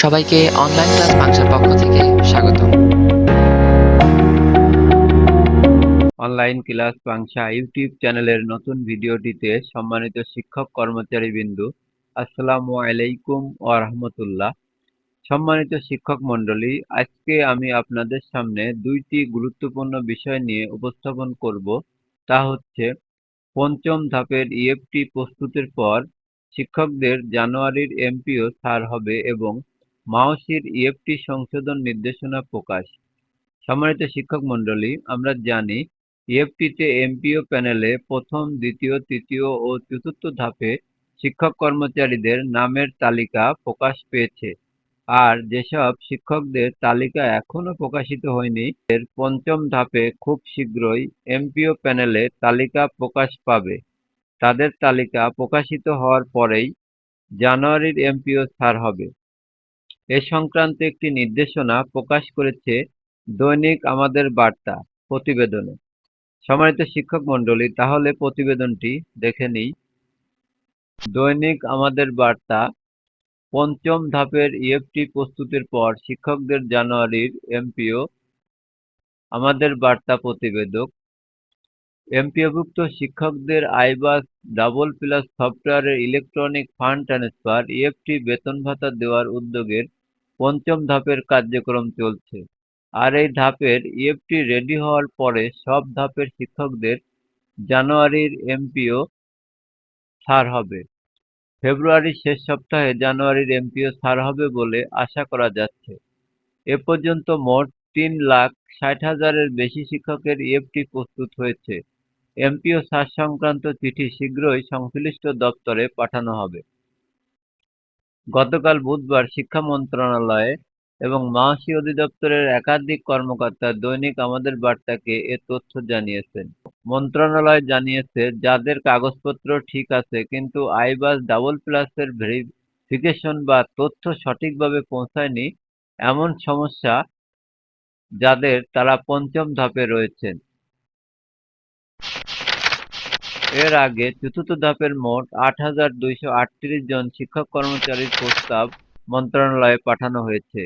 সবাইকে online class বাংলার পক্ষ থেকে স্বাগত। অনলাইন ক্লাস বাংশা ইউটিউব চ্যানেলের নতুন ভিডিওটিতে সম্মানিত শিক্ষক কর্মচারী বিন্দু, আসসালামু আলাইকুম ও রহমতুল্লাহ। সম্মানিত শিক্ষক মণ্ডলী, আজকে আমি আপনাদের সামনে দুইটি গুরুত্বপূর্ণ বিষয় নিয়ে উপস্থাপন করব। তা হচ্ছে, পঞ্চম ধাপের ইএফটি প্রস্তুতের পর শিক্ষকদের জানুয়ারির এমপিও ছাড় হবে এবং মাওসির ইএফটি সংশোধন নির্দেশনা প্রকাশ। সম্মানিত শিক্ষক মণ্ডলী, আমরা জানি ইএফটিতে এমপিও প্যানেলে প্রথম, দ্বিতীয়, তৃতীয় ও চতুর্থ ধাপে শিক্ষক কর্মচারীদের নামের তালিকা প্রকাশ পেয়েছে। আর যেসব শিক্ষকদের তালিকা এখনও প্রকাশিত হয়নি, এর পঞ্চম ধাপে খুব শীঘ্রই এমপিও প্যানেলে তালিকা প্রকাশ পাবে। তাদের তালিকা প্রকাশিত হওয়ার পরেই জানুয়ারির এমপিও ছাড় হবে। এ সংক্রান্ত একটি নির্দেশনা প্রকাশ করেছে দৈনিক আমাদের বার্তা প্রতিবেদনে। সম্মানিত শিক্ষক মণ্ডলী, তাহলে প্রতিবেদনটি দেখে নিই। দৈনিক আমাদের বার্তা পঞ্চম ধাপের ইএফটি প্রস্তুতির পর শিক্ষকদের জানুয়ারির এমপিও আমাদের বার্তা প্রতিবেদক এমপিওভুক্ত শিক্ষকদের আইবাস, ডাবল প্লাস সফটওয়্যারের ইলেকট্রনিক ফান্ড ট্রান্সফার, ইএফটি বেতন ভাতা দেওয়ার উদ্যোগের পঞ্চম ধাপের কার্যক্রম চলছে। আর এই ধাপের ইএফটি রেডি হওয়ার পরে সব ধাপের শিক্ষকদের জানুয়ারির এমপিও ছাড় হবে। ফেব্রুয়ারির শেষ সপ্তাহে জানুয়ারির এমপিও ছাড় হবে বলে আশা করা যাচ্ছে। এ পর্যন্ত মোট তিন লাখ ষাট হাজারের বেশি শিক্ষকের ইএফটি প্রস্তুত হয়েছে। এমপিও ছাড় সংক্রান্ত চিঠি শীঘ্রই সংশ্লিষ্ট দপ্তরে পাঠানো হবে। গতকাল বুধবার শিক্ষা মন্ত্রণালয়ে এবং মাওসি অধিদপ্তরের একাধিক কর্মকর্তা দৈনিক আমাদের বার্তাকে এ তথ্য জানিয়েছেন। মন্ত্রণালয় জানিয়েছে, যাদের কাগজপত্র ঠিক আছে কিন্তু আইবাস ডাবল প্লাসের ভেরিফিকেশন বা তথ্য সঠিকভাবে পৌঁছায়নি, এমন সমস্যা যাদের তারা পঞ্চম ধাপে রয়েছেন। এর আগে চতুর্থ ধাপের মোট আট হাজার দুইশো আটত্রিশ জন শিক্ষক কর্মচারীর প্রস্তাব মন্ত্রণালয়ে পাঠানো হয়েছে।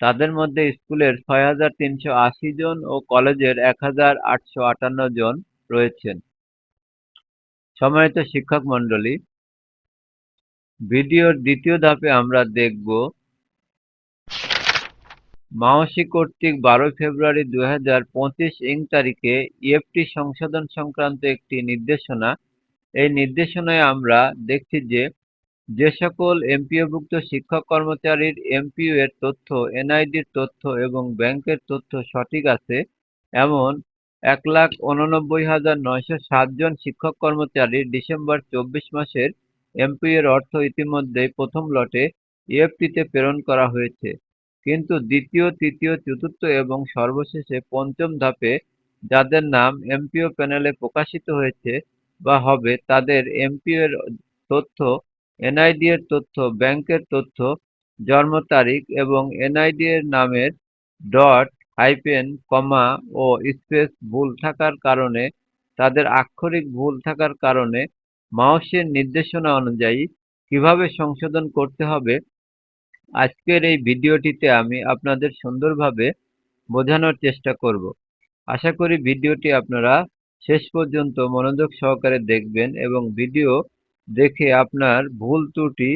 তাদের মধ্যে স্কুলের ছয় হাজার তিনশো আশি জন ও কলেজের এক হাজার আটশো আটান্ন জন রয়েছেন। সম্মানিত শিক্ষক মণ্ডলী, ভিডিওর দ্বিতীয় ধাপে আমরা দেখব মাওসি কর্তৃক বারোই ফেব্রুয়ারি দুই হাজার পঁচিশ ইং তারিখে ইএফটি সংশোধন সংক্রান্ত একটি নির্দেশনা। এই নির্দেশনায় আমরা দেখছি যে যে সকল এমপিওভুক্ত শিক্ষক কর্মচারীর এমপিও এর তথ্য এনআইডির তথ্য এবং ব্যাংকের তথ্য সঠিক আছে। এমন এক লাখ উননব্বই হাজার নয়শো সাত জন শিক্ষক কর্মচারীর ডিসেম্বর চব্বিশ মাসের এমপিও এর অর্থ ইতিমধ্যেই প্রথম লটে ইএফটিতে প্রেরণ করা হয়েছে। কিন্তু দ্বিতীয়, তৃতীয়, চতুর্থ এবং সর্বশেষে পঞ্চম ধাপে যাদের নাম এমপিও প্যানেলে প্রকাশিত হয়েছে বা হবে, তাদের এমপিও এর তথ্য, এনআইডি এর তথ্য, ব্যাংকের তথ্য, জন্ম তারিখ এবং এনআইডি এর নামের ডট, হাইপেন, কমা ও স্পেস ভুল থাকার কারণে, তাদের আক্ষরিক ভুল থাকার কারণে মাউসের নির্দেশনা অনুযায়ী কীভাবে সংশোধন করতে হবে আজকের এই ভিডিওটিতে আমি আপনাদের সুন্দরভাবে বোঝানোর চেষ্টা করব। আশা করি ভিডিওটি আপনারা শেষ পর্যন্ত মনোযোগ সহকারে দেখবেন এবং ভিডিও দেখে আপনার ভুল ত্রুটি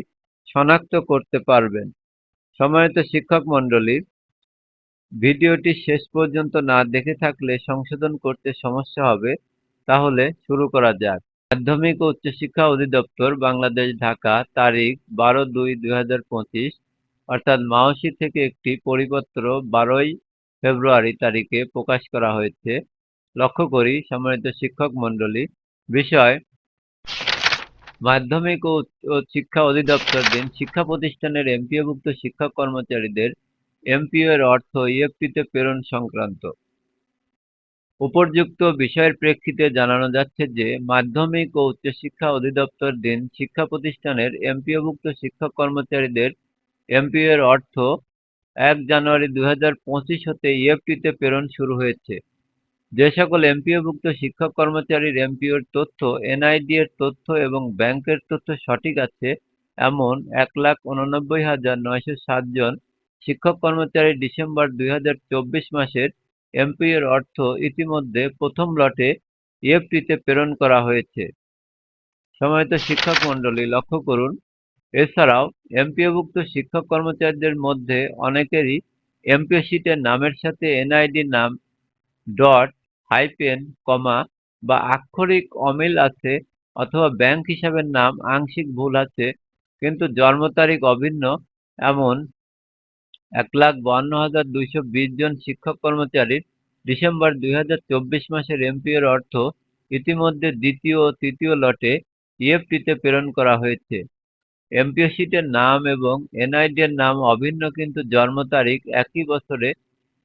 শনাক্ত করতে পারবেন। সম্মানিত শিক্ষক মণ্ডলী, ভিডিওটি শেষ পর্যন্ত না দেখে থাকলে সংশোধন করতে সমস্যা হবে, তাহলে শুরু করা যাক। মাধ্যমিক ও উচ্চশিক্ষা অধিদপ্তর বাংলাদেশ ঢাকা তারিখ বারো দুই দুই হাজার পঁচিশ অর্থাৎ মাওসি থেকে একটি পরিপত্র বারোই ফেব্রুয়ারি তারিখে প্রকাশ করা হয়েছে। লক্ষ্য করি, সম্মানিত শিক্ষক মণ্ডলী, বিষয় মাধ্যমিক ও শিক্ষা অধিদপ্তর দিন শিক্ষা প্রতিষ্ঠানের এমপিওভুক্ত শিক্ষক কর্মচারীদের এমপিও এর অর্থ ইএফটিতে প্রেরণ সংক্রান্ত। উপর্যুক্ত বিষয়ের প্রেক্ষিতে জানানো যাচ্ছে যে, মাধ্যমিক ও উচ্চশিক্ষা অধিদপ্তর দিন শিক্ষা প্রতিষ্ঠানের এমপিওভুক্ত শিক্ষক কর্মচারীদের এমপিও এর অর্থ এক জানুয়ারি দুই হাজার পঁচিশ হতে ইএফটিতে প্রেরণ শুরু হয়েছে। যে সকল এমপিওভুক্ত শিক্ষক কর্মচারীর এমপিওর তথ্য, এনআইডি এর তথ্য এবং ব্যাংকের তথ্য সঠিক আছে, এমন এক লাখ উননব্বই হাজার নয়শো সাত জন শিক্ষক কর্মচারী ডিসেম্বর দুই হাজার চব্বিশ মাসের এমপি এর অর্থ ইতিমধ্যে প্রথম লটে ইএফটিতে প্রেরণ করা হয়েছে। সময়ত শিক্ষক মণ্ডলী লক্ষ্য করুন এছাড়াও, এমপিওভুক্ত শিক্ষক কর্মচারীদের মধ্যে অনেকেরই এমপিও শিটের নামের সাথে এনআইডি নাম ডট হাইপেন কমা বা আক্ষরিক অমিল আছে অথবা ব্যাংক হিসাবের নাম আংশিক ভুল আছে, কিন্তু জন্ম তারিখ অভিন্ন। এমন এক লাখ বান্ন হাজার দুইশো বিশ জন শিক্ষক কর্মচারীর ডিসেম্বর দুই হাজার চব্বিশ মাসের এমপিওর অর্থ ইতিমধ্যে দ্বিতীয় ও তৃতীয় লটে ইএফটিতে প্রেরণ করা হয়েছে। এমপিও নাম এবং এনআইডি এর নাম অভিন্ন কিন্তু জন্ম তারিখ একই বছরে,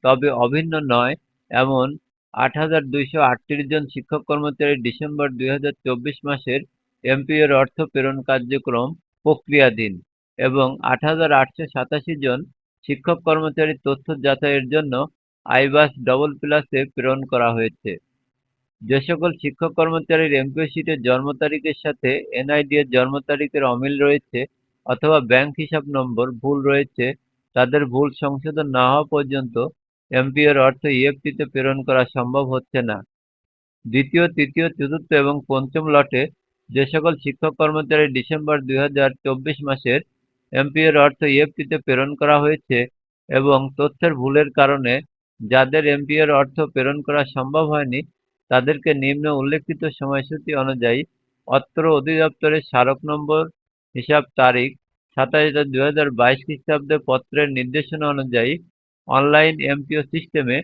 তবে অভিন্ন নয়। এমন আট হাজার দুইশো আটত্রিশ জন শিক্ষক কর্মচারী ডিসেম্বর দুই হাজার চব্বিশ মাসের এমপিও এর অর্থ প্রেরণ কার্যক্রম প্রক্রিয়াধীন এবং আট হাজার আটশো সাতাশি জন শিক্ষক কর্মচারী তথ্য যাচাইয়ের জন্য আইবাস ডবল প্লাসে প্রেরণ করা হয়েছে। যে সকল শিক্ষক কর্মচারীর এমপিও শিটের জন্ম তারিখের সাথে এনআইডি এর জন্ম তারিখের অমিল রয়েছে অথবা ব্যাংক হিসাব নম্বর ভুল রয়েছে, তাদের ভুল সংশোধন না হওয়া পর্যন্ত এমপিওর অর্থ ইএফটিতে প্রেরণ করা সম্ভব হচ্ছে না। দ্বিতীয়, তৃতীয়, চতুর্থ এবং পঞ্চম লটে যে সকল শিক্ষক কর্মচারী ডিসেম্বর দুই হাজার চব্বিশ মাসের এমপিওর অর্থ ইএফটিতে প্রেরণ করা হয়েছে এবং তথ্যের ভুলের কারণে যাদের এমপিওর অর্থ প্রেরণ করা সম্ভব হয়নি তাদেরকে নিম্ন উল্লেখিত সময়সূচি অনুযায়ী অত্র অধিদপ্তরের স্মারক নম্বর, হিসাব তারিখ, সাতাশ দুই হাজার বাইশ খ্রিস্টাব্দে পত্রের নির্দেশনা অনুযায়ী অনলাইন এমপিও সিস্টেমে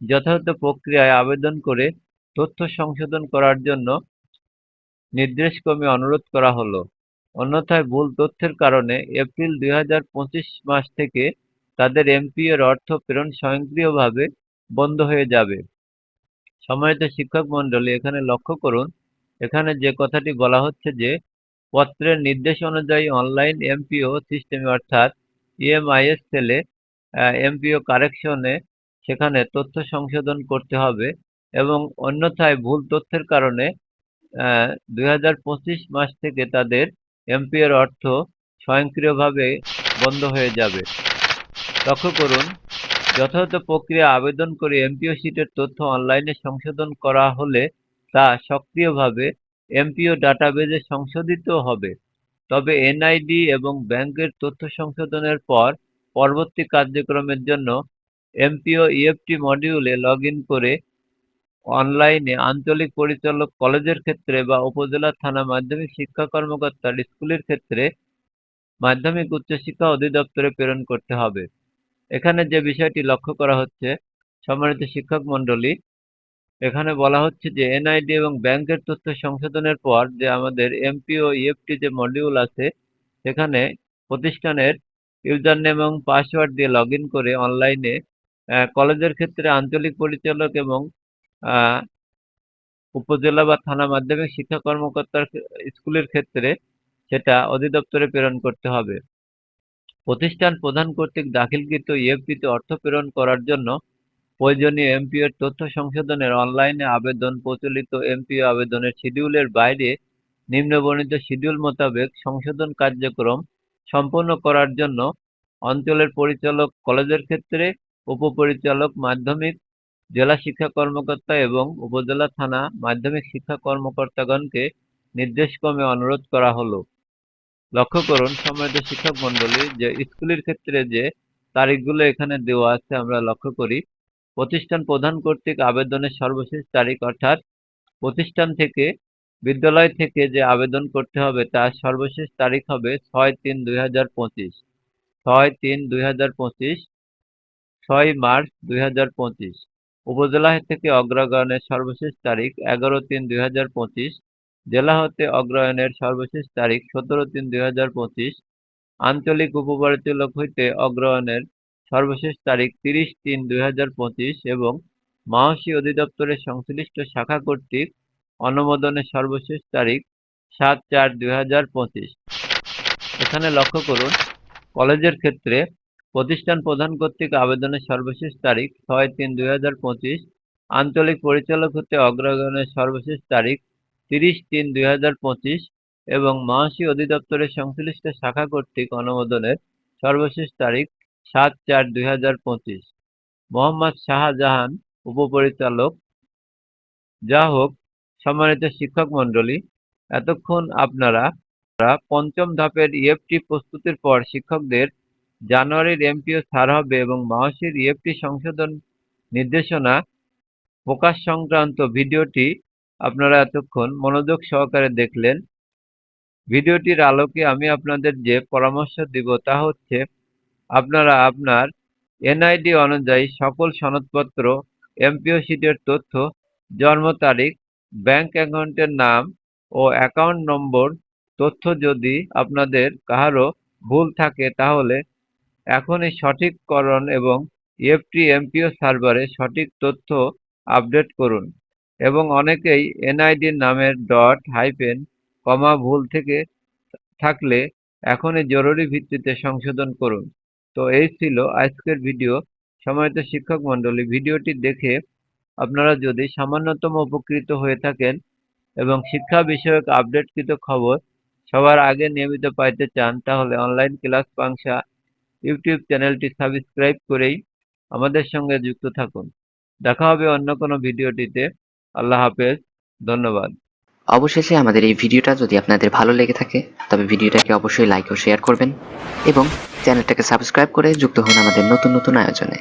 যথাযথ প্রক্রিয়ায় আবেদন করে তথ্য সংশোধন করার জন্য নির্দেশক্রমে অনুরোধ করা হলো। অন্যথায় ভুল তথ্যের কারণে এপ্রিল দুই হাজার পঁচিশ মাস থেকে তাদের এমপি এর অর্থ প্রেরণ স্বয়ংক্রিয়ভাবে বন্ধ হয়ে যাবে। সম্মানিত শিক্ষক মণ্ডলী, এখানে লক্ষ্য করুন, এখানে যে কথাটি বলা হচ্ছে যে, পত্রের নির্দেশ অনুযায়ী অনলাইন এমপিও সিস্টেমে অর্থাৎ ইএমআইএস সেলে এমপিও কারেকশনে সেখানে তথ্য সংশোধন করতে হবে এবং অন্যথায় ভুল তথ্যের কারণে দু হাজার পঁচিশ মাস থেকে তাদের এমপিও এর অর্থ স্বয়ংক্রিয়ভাবে বন্ধ হয়ে যাবে। লক্ষ্য করুন যথাযথ প্রক্রিয়া আবেদন করে এমপিও শিটের তথ্য অনলাইনে সংশোধন করা হলে তা সক্রিয়ভাবে এমপিও ডাটাবেজে সংশোধিত হবে। তবে এনআইডি এবং ব্যাংকের তথ্য সংশোধনের পর পরবর্তী কার্যক্রমের জন্য এমপিও ইএফটি মডিউলে লগ করে অনলাইনে আঞ্চলিক পরিচালক কলেজের ক্ষেত্রে বা উপজেলা থানা মাধ্যমিক শিক্ষা কর্মকর্তার স্কুলের ক্ষেত্রে মাধ্যমিক উচ্চশিক্ষা অধিদপ্তরে প্রেরণ করতে হবে। এখানে যে বিষয়টি লক্ষ্য করা হচ্ছে, সম্মানিত শিক্ষক মণ্ডলী, এখানে বলা হচ্ছে যে এনআইডি এবং ব্যাংকের তথ্য সংশোধনের পর যে আমাদের এমপিও ইএফটি যে মডিউল আছে, সেখানে প্রতিষ্ঠানের ইউজার নেম এবং পাসওয়ার্ড দিয়ে লগ করে অনলাইনে কলেজের ক্ষেত্রে আঞ্চলিক পরিচালক এবং উপজেলা বা থানা মাধ্যমিক শিক্ষা কর্মকর্তার স্কুলের ক্ষেত্রে সেটা অধিদপ্তরে প্রেরণ করতে হবে। প্রতিষ্ঠান প্রধান কর্তৃক দাখিলকৃত ইএফটিতে অর্থ প্রেরণ করার জন্য প্রয়োজনীয় এমপিও এর তথ্য সংশোধনের অনলাইনে আবেদন প্রচলিত এমপিও আবেদনের শিডিউলের বাইরে নিম্নবর্ণিত শিডিউল মোতাবেক সংশোধন কার্যক্রম সম্পন্ন করার জন্য অঞ্চলের পরিচালক, কলেজের ক্ষেত্রে উপপরিচালক, মাধ্যমিক, জেলা শিক্ষা কর্মকর্তা এবং উপজেলা থানা মাধ্যমিক শিক্ষা কর্মকর্তাগণকে নির্দেশক্রমে অনুরোধ করা হলো। লক্ষ্য করুন, সম্মানিত শিক্ষক মন্ডলী যে স্কুলের ক্ষেত্রে যে তারিখগুলো এখানে দেওয়া আছে, আমরা লক্ষ্য করি। প্রতিষ্ঠান প্রধান কর্তৃক আবেদনের সর্বশেষ তারিখ, অর্থাৎ প্রতিষ্ঠান থেকে, বিদ্যালয় থেকে যে আবেদন করতে হবে, তার সর্বশেষ তারিখ হবে ছয় তিন দুই হাজার পঁচিশ। ছয় তিন দুই হাজার পঁচিশ, ছয় মার্চ দুই হাজার পঁচিশ। উপজেলা থেকে অগ্রগণের সর্বশেষ তারিখ এগারো তিন দুই হাজার পঁচিশ। জেলা হতে অগ্রয়নের সর্বশেষ তারিখ সতেরো তিন দুই হাজার পঁচিশ। আঞ্চলিক উপপরিচালক হইতে অগ্রয়নের সর্বশেষ তারিখ তিরিশ তিন দুই হাজার পঁচিশ এবং মাহসী অধিদপ্তরের সংশ্লিষ্ট শাখা কর্তৃক অনুমোদনের সর্বশেষ তারিখ সাত চার দুই হাজার পঁচিশ। এখানে লক্ষ্য করুন, কলেজের ক্ষেত্রে প্রতিষ্ঠান প্রধান কর্তৃক আবেদনের সর্বশেষ তারিখ ছয় তিন দুই হাজার পঁচিশ। আঞ্চলিক পরিচালক হতে অগ্রগণের সর্বশেষ তারিখ তিরিশ তিন দুই এবং মহাশী অধিদপ্তরের সংশ্লিষ্ট শাখা কর্তৃক অনুমোদনের সর্বশেষ তারিখ সাত চার দুই হাজার পঁচিশ। মোহাম্মদ শাহজাহান, উপপরিচালক। যা হোক সম্মানিত শিক্ষক মণ্ডলী, এতক্ষণ আপনারা পঞ্চম ধাপের ইএফটি প্রস্তুতির পর শিক্ষকদের জানুয়ারির এমপিও ছাড় হবে এবং মাসের ইএফটি সংশোধন নির্দেশনা প্রকাশ সংক্রান্ত ভিডিওটি আপনারা এতক্ষণ মনোযোগ সহকারে দেখলেন। ভিডিওটির আলোকে আমি আপনাদের যে পরামর্শ দিব তা হচ্ছে, আপনারা আপনার এনআইডি অনুযায়ী সকল সনদপত্র, এমপিও শিটের তথ্য, জন্ম তারিখ, ব্যাংক অ্যাকাউন্টের নাম ও অ্যাকাউন্ট নম্বর তথ্য যদি আপনাদের কাহারও ভুল থাকে তাহলে এখনই সঠিককরণ এবং ইএফটি এমপিও সার্ভারে সঠিক তথ্য আপডেট করুন। এবং অনেকেই এনআইডির নামের ডট হাইফেন কমা ভুল থেকে থাকলে এখনই জরুরি ভিত্তিতে সংশোধন করুন। তো এই ছিল আজকের ভিডিও। সময়ত শিক্ষক মণ্ডলী, ভিডিওটি দেখে আপনারা যদি সামান্যতম উপকৃত হয়ে থাকেন এবং শিক্ষা বিষয়ক আপডেটকৃত খবর সবার আগে নিয়মিত পাইতে চান, তাহলে অনলাইন ক্লাস পাংশা ইউটিউব চ্যানেলটি সাবস্ক্রাইব করেই আমাদের সঙ্গে যুক্ত থাকুন। দেখা হবে অন্য কোনো ভিডিওটিতে। আল্লাহ হাফেজ, ধন্যবাদ। অবশেষে আমাদের এই ভিডিওটা যদি আপনাদের ভালো লেগে থাকে, তবে ভিডিওটাকে অবশ্যই লাইক ও শেয়ার করবেন এবং চ্যানেলটাকে সাবস্ক্রাইব করে যুক্ত হন আমাদের নতুন নতুন আয়োজনে।